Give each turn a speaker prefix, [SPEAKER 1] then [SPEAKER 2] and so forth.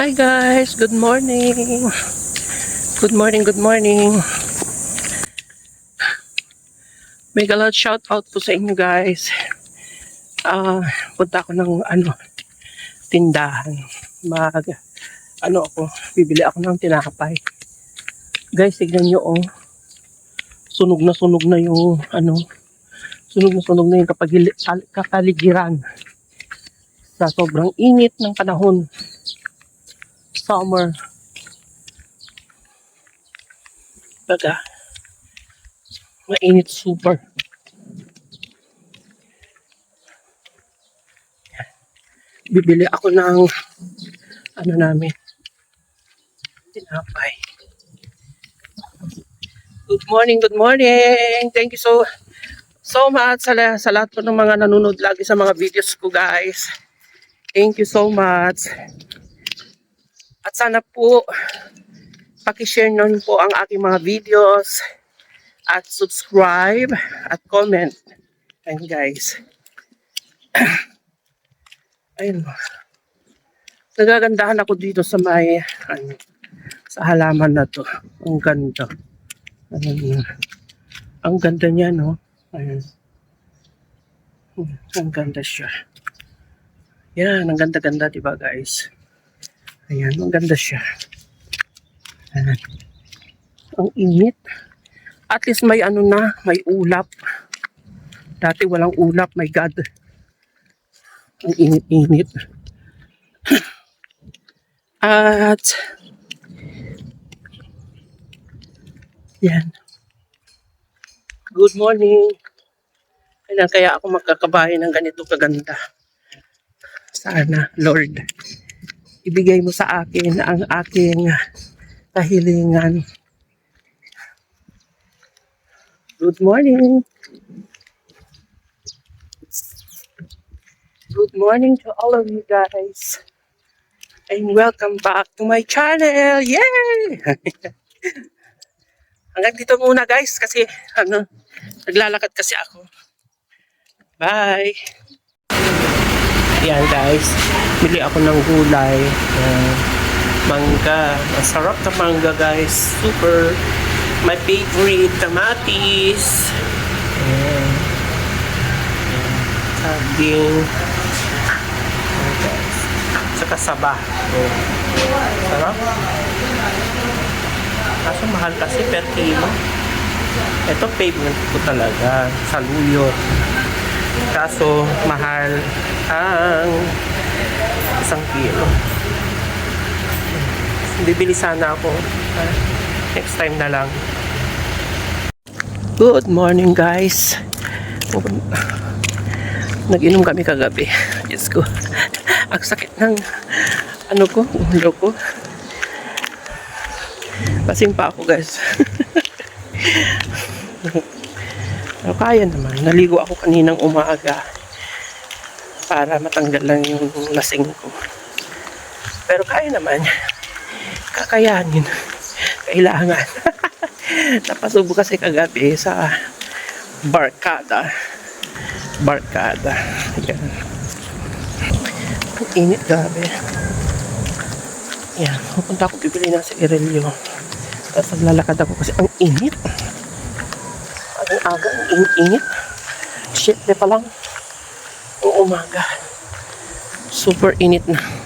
[SPEAKER 1] Hi guys, good morning. Good morning, good morning. Mega loud shout out po sa inyo guys. Ah, punta ako ng ano tindahan. Mag ano ako, bibili ako ng tinapay. Guys, tignan nyo oh. Sunog na sunog na yung ano, sunog na sunog na yung kal- kakaligiran sa sobrang init ng panahon. Summer. Baga, mainit super. Bibili ako ng ano namin, tinapay. Good morning, good morning. Thank you so so much sa, la- sa lahat po ng mga nanonood lagi sa mga videos ko guys. Thank you so much. At sana po pakishare nun po ang aking mga videos at subscribe at comment. And guys, ayun mo. Nagagandahan ako dito sa may ano, sa halaman na to. Ang ganda. Ayun. Ang ganda niya, no? Ayun. Hmm, Ang ganda siya. Yan, ang ganda-ganda, di ba guys? Ayan, ang ganda siya. Ayan. Ang init. At least may ano na, may ulap. Dati walang ulap, my God. Ang init-init. At yan. Good morning. Kailan kaya ako magkakabahay ng ganito kaganda? Sana, Lord, ibigay mo sa akin ang aking kahilingan. Good morning. Good morning to all of you guys. And welcome back to my channel. Yay! Hanggang dito muna guys kasi ano, naglalakad kasi ako. Bye! Yan guys, bili ako ng gulay. Yan. mangga. Masarap na mangga guys. Super. My favorite, kamatis. Ayan. Ayan. Saging. Guys. Saka saba. Ayan. Sarap. Kaso mahal kasi per kilo. Ito favorite ko talaga. Saluyot. Kaso mahal ang isang kilo. Bibili sana ako. Next time na lang. Good morning guys. Nag-inom kami kagabi. Diyos ko. Ang sakit ng ano ko, ulo ko. Lasing pa ako guys. Pero kaya naman. Naligo ako kaninang umaga para matanggal lang yung lasing ko. Pero kaya naman. Kakayanin. Kailangan. Napasubo kasi kagabi sa barkada. Barkada. Yan. Ang init gabi. Yan. Pupunta ako bibili ng si Irelio. Tapos naglalakad ako kasi ang init. Ang aga, ang init-init. Shit, pa lang. Ang umaga. Super init na.